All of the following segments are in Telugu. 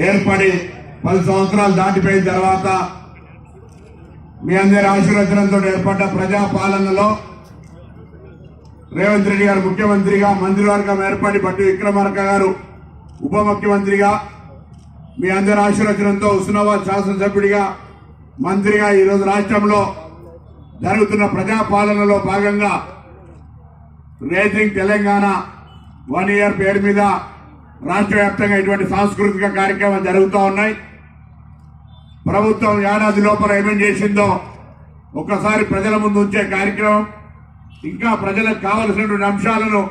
ఏర్పడి పది సంవత్సరాలు దాటిపోయిన తర్వాత మీ అందరి ఆశీర్వచనంతో ఏర్పడ్డ ప్రజాపాలనలో రేవంత్ రెడ్డి గారు ముఖ్యమంత్రిగా మంత్రివర్గం ఏర్పడి బట్టి విక్రమార్క గారు ఉప ముఖ్యమంత్రిగా మీ అందరి ఆశీర్వచనంతో హుస్నాబాద్ శాసనసభ్యుడిగా మంత్రిగా ఈరోజు రాష్ట్రంలో జరుగుతున్న ప్రజాపాలనలో భాగంగా రేజింగ్ తెలంగాణ వన్ ఇయర్ పేరు మీద రాష్ట్ర వ్యాప్తంగా ఇటువంటి సాంస్కృతిక కార్యక్రమాలు జరుగుతూ ఉన్నాయి. ప్రభుత్వం ఏడాది లోపల ఏమేం చేసిందో ఒక్కసారి ప్రజల ముందు ఉంచే కార్యక్రమం ఇంకా ప్రజలకు కావలసినటువంటి అంశాలను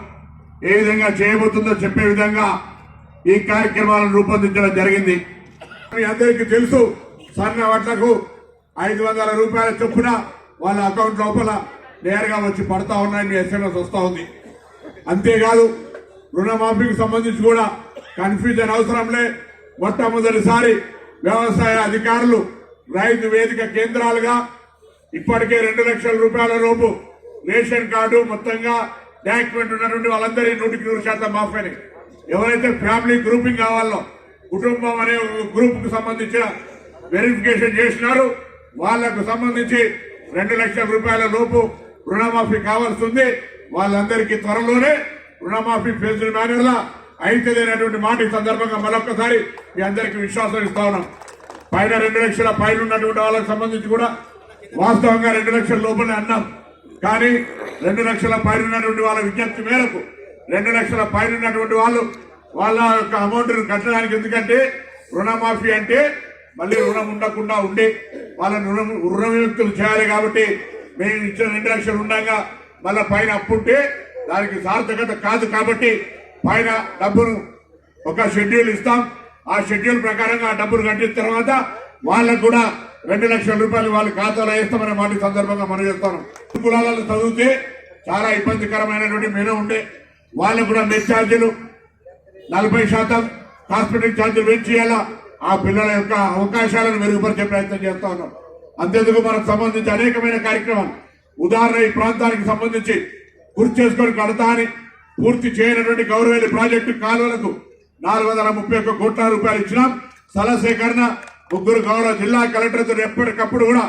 ఏ విధంగా చేయబోతుందో చెప్పే విధంగా ఈ కార్యక్రమాలను రూపొందించడం జరిగింది. మీ అందరికీ తెలుసు సన్న వడ్లకు ఐదు వందల రూపాయల చొప్పున వాళ్ళ అకౌంట్ లోపల నేరుగా వచ్చి పడతా ఉన్నాయని ఎస్ఎంఎస్ వస్తూ ఉంది. అంతేకాదు రుణమాఫీకి సంబంధించి కూడా కన్ఫ్యూజన్ అవసరంలే మొట్టమొదటిసారి వ్యవసాయ అధికారులు రైతు వేదిక కేంద్రాలుగా ఇప్పటికే రెండు లక్షల రూపాయల లోపు రేషన్ కార్డు మొత్తంగా డాక్యుమెంట్ ఉన్నటువంటి వాళ్ళందరి నూటికి నూరు శాతం మాఫీని. ఎవరైతే ఫ్యామిలీ గ్రూపింగ్ కావాలో కుటుంబం అనే గ్రూప్కు సంబంధించిన వెరిఫికేషన్ చేసినారు వాళ్ళకు సంబంధించి రెండు లక్షల రూపాయల లోపు రుణమాఫీ కావాల్సింది వాళ్ళందరికీ త్వరలోనే రుణమాఫీ ఫేజ్డ్ మేనర్ అయితేనేటువంటి మాట ఈ సందర్భంగా మరొకసారి మీ అందరికీ విశ్వాసం ఇస్తా ఉన్నాం. పైన రెండు లక్షల పైన ఉన్నటువంటి వాళ్ళకి సంబంధించి కూడా వాస్తవంగా రెండు లక్షల లోపలే అన్నాం. కానీ రెండు లక్షల పైన ఉన్నటువంటి వాళ్ళ విజ్ఞప్తి మేరకు రెండు లక్షల పైన ఉన్నటువంటి వాళ్ళు వాళ్ళ యొక్క అమౌంట్ను కట్టడానికి ఎందుకంటే రుణమాఫీ అంటే మళ్ళీ రుణం ఉండకుండా ఉండి వాళ్ళని రుణం రుణ విముక్తులు చేయాలి కాబట్టి మేము ఇచ్చిన రెండు లక్షలు ఉండగా మళ్ళీ పైన అప్పుంటే దానికి సార్థకత కాదు కాబట్టి పైన డబ్బును ఒక షెడ్యూల్ ఇస్తాం. ఆ షెడ్యూల్ ప్రకారంగా ఆ డబ్బులు కట్టిన తర్వాత వాళ్ళకు కూడా రెండు లక్షల రూపాయలు వాళ్ళ ఖాతాలో వేస్తామనే మాట సందర్భంగా మనం చెప్తాను. కులాలలో చదివితే చాలా ఇబ్బందికరమైనటువంటి మెనూ ఉండే. వాళ్ళకు కూడా నెట్ ఛార్జీలు నలభై శాతం హాస్పిటల్ ఛార్జీలు పెంచేయాలా ఆ పిల్లల యొక్క అవకాశాలను మెరుగుపరిచే ప్రయత్నం చేస్తా ఉన్నాం. అంతేందుకు మనకు సంబంధించి అనేకమైన కార్యక్రమాలు. ఉదాహరణ ఈ ప్రాంతానికి సంబంధించి గుర్తు చేసుకొని కడతా అని పూర్తి చేయనటువంటి గౌరవేలి ప్రాజెక్టు కాలువలకు నాలుగు వందల ముప్పై ఒక్క కోట్ల రూపాయలు ఇచ్చినాం. స్థల సేకరణ ముగ్గురు గౌరవ జిల్లా కలెక్టర్తో ఎప్పటికప్పుడు కూడా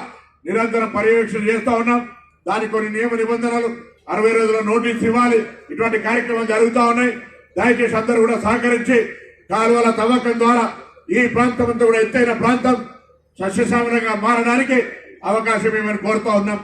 నిరంతరం పర్యవేక్షణ చేస్తూ ఉన్నాం. దానికి కొన్ని నియమ నిబంధనలు అరవై రోజుల నోటీస్ ఇవ్వాలి. ఇటువంటి కార్యక్రమాలు జరుగుతూ ఉన్నాయి. దయచేసి అందరూ కూడా సహకరించి కాలువల తవ్వకం ద్వారా ఈ ప్రాంతం అంతా కూడా ఎత్తైన ప్రాంతం సస్యశ్యామలంగా మారడానికి అవకాశం ఏమని కోరుతా ఉన్నాం.